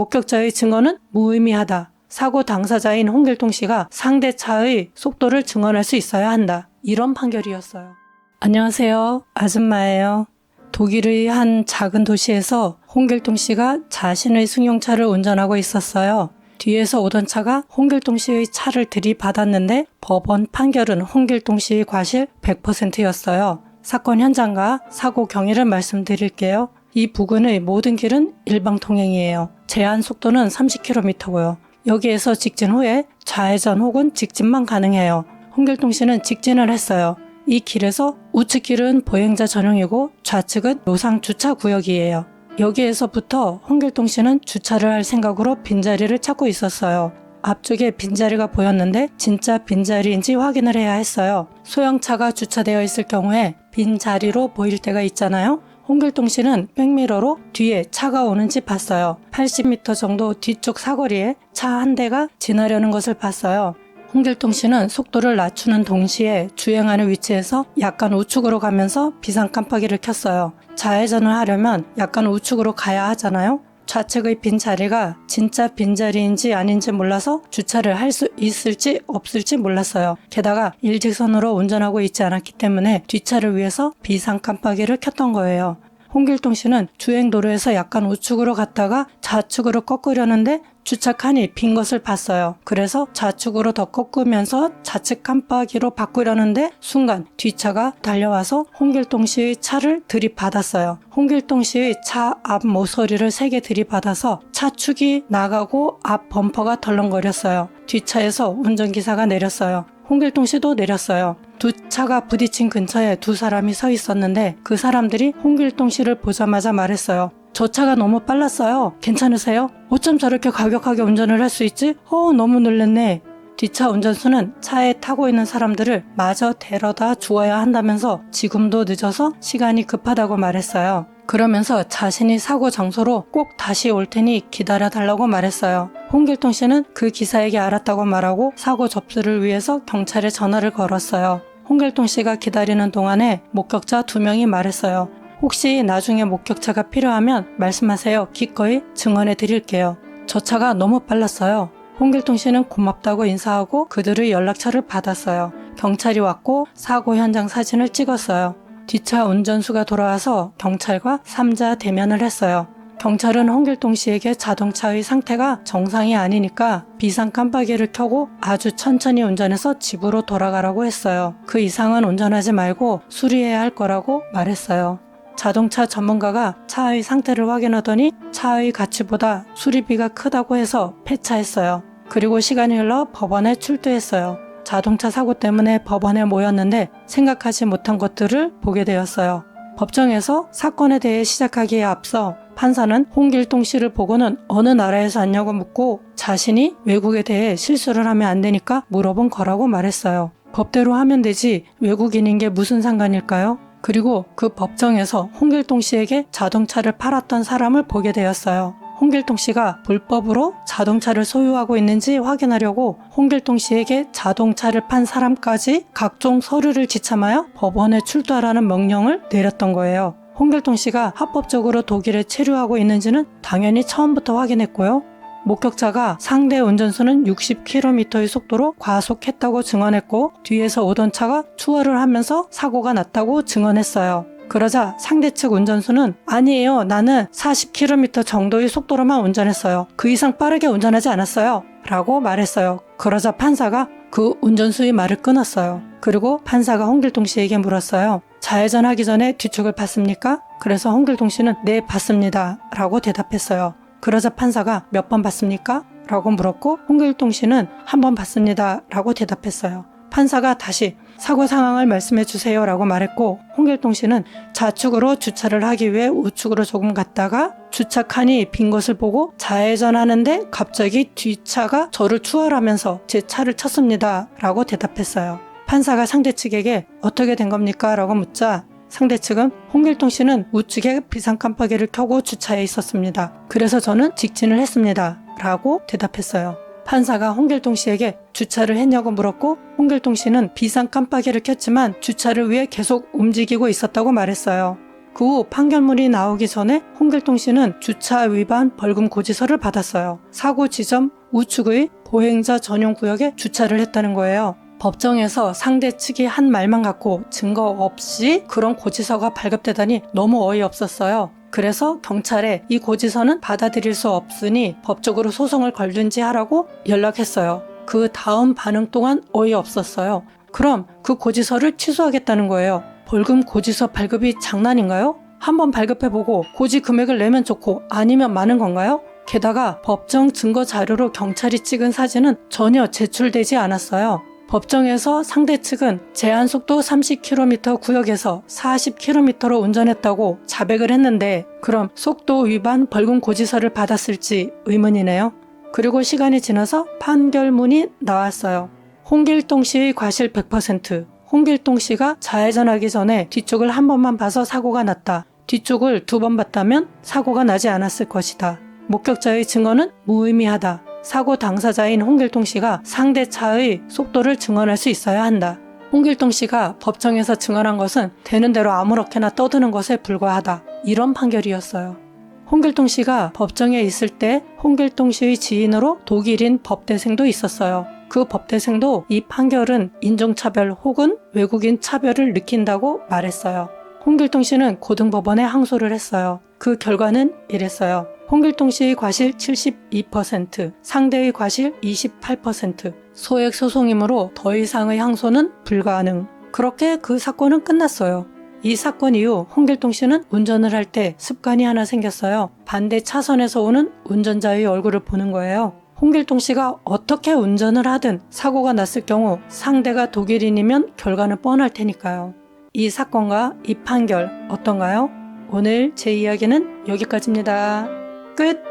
목격자의 증언은 무의미하다. 사고 당사자인 홍길동 씨가 상대 차의 속도를 증언할 수 있어야 한다. 이런 판결이었어요. 안녕하세요. 아줌마예요. 독일의 한 작은 도시에서 홍길동 씨가 자신의 승용차를 운전하고 있었어요. 뒤에서 오던 차가 홍길동 씨의 차를 들이받았는데 법원 판결은 홍길동 씨의 과실 100%였어요. 사건 현장과 사고 경위를 말씀드릴게요. 이 부근의 모든 길은 일방 통행이에요. 제한 속도는 30km고요. 여기에서 직진 후에 좌회전 혹은 직진만 가능해요. 홍길동 씨는 직진을 했어요. 이 길에서 우측 길은 보행자 전용이고 좌측은 노상 주차 구역이에요. 여기에서부터 홍길동 씨는 주차를 할 생각으로 빈자리를 찾고 있었어요. 앞쪽에 빈자리가 보였는데 진짜 빈자리인지 확인을 해야 했어요. 소형차가 주차되어 있을 경우에 빈자리로 보일 때가 있잖아요. 홍길동 씨는 백미러로 뒤에 차가 오는지 봤어요. 80m 정도 뒤쪽 사거리에 차 한 대가 지나려는 것을 봤어요. 홍길동 씨는 속도를 낮추는 동시에 주행하는 위치에서 약간 우측으로 가면서 비상 깜빡이를 켰어요. 좌회전을 하려면 약간 우측으로 가야 하잖아요. 좌측의 빈 자리가 진짜 빈 자리인지 아닌지 몰라서 주차를 할 수 있을지 없을지 몰랐어요. 게다가 일직선으로 운전하고 있지 않았기 때문에 뒷차를 위해서 비상 깜빡이를 켰던 거예요. 홍길동 씨는 주행도로에서 약간 우측으로 갔다가 좌측으로 꺾으려는데 주차 칸이 빈 것을 봤어요. 그래서 좌측으로 더 꺾으면서 좌측 깜빡이로 바꾸려는데 순간 뒷차가 달려와서 홍길동 씨의 차를 들이받았어요. 홍길동 씨의 차 앞 모서리를 세게 들이받아서 차축이 나가고 앞 범퍼가 덜렁거렸어요. 뒷차에서 운전기사가 내렸어요. 홍길동 씨도 내렸어요. 두 차가 부딪힌 근처에 두 사람이 서 있었는데 그 사람들이 홍길동 씨를 보자마자 말했어요. 저 차가 너무 빨랐어요. 괜찮으세요? 어쩜 저렇게 과격하게 운전을 할 수 있지? 어, 너무 놀랬네. 뒷차 운전수는 차에 타고 있는 사람들을 마저 데려다 주어야 한다면서 지금도 늦어서 시간이 급하다고 말했어요. 그러면서 자신이 사고 장소로 꼭 다시 올 테니 기다려 달라고 말했어요. 홍길동 씨는 그 기사에게 알았다고 말하고 사고 접수를 위해서 경찰에 전화를 걸었어요. 홍길동 씨가 기다리는 동안에 목격자 두 명이 말했어요. 혹시 나중에 목격자가 필요하면 말씀하세요. 기꺼이 증언해 드릴게요. 저 차가 너무 빨랐어요. 홍길동 씨는 고맙다고 인사하고 그들의 연락처를 받았어요. 경찰이 왔고 사고 현장 사진을 찍었어요. 뒷차 운전수가 돌아와서 경찰과 3자 대면을 했어요. 경찰은 홍길동 씨에게 자동차의 상태가 정상이 아니니까 비상 깜빡이를 켜고 아주 천천히 운전해서 집으로 돌아가라고 했어요. 그 이상은 운전하지 말고 수리해야 할 거라고 말했어요. 자동차 전문가가 차의 상태를 확인하더니 차의 가치보다 수리비가 크다고 해서 폐차했어요. 그리고 시간이 흘러 법원에 출두했어요. 자동차 사고 때문에 법원에 모였는데 생각하지 못한 것들을 보게 되었어요. 법정에서 사건에 대해 시작하기에 앞서 판사는 홍길동 씨를 보고는 어느 나라에서 왔냐고 묻고 자신이 외국에 대해 실수를 하면 안 되니까 물어본 거라고 말했어요. 법대로 하면 되지 외국인인 게 무슨 상관일까요? 그리고 그 법정에서 홍길동 씨에게 자동차를 팔았던 사람을 보게 되었어요. 홍길동 씨가 불법으로 자동차를 소유하고 있는지 확인하려고 홍길동 씨에게 자동차를 판 사람까지 각종 서류를 지참하여 법원에 출두하라는 명령을 내렸던 거예요. 홍길동 씨가 합법적으로 독일에 체류하고 있는지는 당연히 처음부터 확인했고요. 목격자가 상대 운전수는 60km의 속도로 과속했다고 증언했고 뒤에서 오던 차가 추월을 하면서 사고가 났다고 증언했어요. 그러자 상대 측 운전수는 아니에요. 나는 40km 정도의 속도로만 운전했어요. 그 이상 빠르게 운전하지 않았어요. 라고 말했어요. 그러자 판사가 그 운전수의 말을 끊었어요. 그리고 판사가 홍길동 씨에게 물었어요. 좌회전하기 전에 뒤쪽을 봤습니까? 그래서 홍길동 씨는 네, 봤습니다. 라고 대답했어요. 그러자 판사가 몇 번 봤습니까? 라고 물었고 홍길동 씨는 한 번 봤습니다. 라고 대답했어요. 판사가 다시 사고 상황을 말씀해 주세요 라고 말했고 홍길동 씨는 좌측으로 주차를 하기 위해 우측으로 조금 갔다가 주차 칸이 빈 것을 보고 좌회전하는데 갑자기 뒷차가 저를 추월하면서 제 차를 쳤습니다 라고 대답했어요. 판사가 상대 측에게 어떻게 된 겁니까? 라고 묻자 상대 측은 홍길동 씨는 우측에 비상 깜빡이를 켜고 주차해 있었습니다. 그래서 저는 직진을 했습니다. 라고 대답했어요. 판사가 홍길동 씨에게 주차를 했냐고 물었고 홍길동 씨는 비상 깜빡이를 켰지만 주차를 위해 계속 움직이고 있었다고 말했어요. 그 후 판결문이 나오기 전에 홍길동 씨는 주차 위반 벌금 고지서를 받았어요. 사고 지점 우측의 보행자 전용 구역에 주차를 했다는 거예요. 법정에서 상대 측이 한 말만 갖고 증거 없이 그런 고지서가 발급되다니 너무 어이없었어요. 그래서 경찰에 이 고지서는 받아들일 수 없으니 법적으로 소송을 걸든지 하라고 연락했어요. 그 다음 반응 동안 어이없었어요. 그럼 그 고지서를 취소하겠다는 거예요. 벌금 고지서 발급이 장난인가요? 한번 발급해보고 고지 금액을 내면 좋고 아니면 많은 건가요? 게다가 법정 증거 자료로 경찰이 찍은 사진은 전혀 제출되지 않았어요. 법정에서 상대 측은 제한 속도 30km 구역에서 40km로 운전했다고 자백을 했는데 그럼 속도 위반 벌금 고지서를 받았을지 의문이네요. 그리고 시간이 지나서 판결문이 나왔어요. 홍길동 씨의 과실 100%. 홍길동 씨가 좌회전하기 전에 뒤쪽을 한 번만 봐서 사고가 났다. 뒤쪽을 두 번 봤다면 사고가 나지 않았을 것이다. 목격자의 증언은 무의미하다. 사고 당사자인 홍길동 씨가 상대 차의 속도를 증언할 수 있어야 한다. 홍길동 씨가 법정에서 증언한 것은 되는 대로 아무렇게나 떠드는 것에 불과하다. 이런 판결이었어요. 홍길동 씨가 법정에 있을 때 홍길동 씨의 지인으로 독일인 법대생도 있었어요. 그 법대생도 이 판결은 인종차별 혹은 외국인 차별을 느낀다고 말했어요. 홍길동 씨는 고등법원에 항소를 했어요. 그 결과는 이랬어요. 홍길동 씨의 과실 72%, 상대의 과실 28%, 소액 소송이므로 더 이상의 항소는 불가능. 그렇게 그 사건은 끝났어요. 이 사건 이후 홍길동 씨는 운전을 할 때 습관이 하나 생겼어요. 반대 차선에서 오는 운전자의 얼굴을 보는 거예요. 홍길동 씨가 어떻게 운전을 하든 사고가 났을 경우 상대가 독일인이면 결과는 뻔할 테니까요. 이 사건과 이 판결 어떤가요? 오늘 제 이야기는 여기까지입니다. 끝!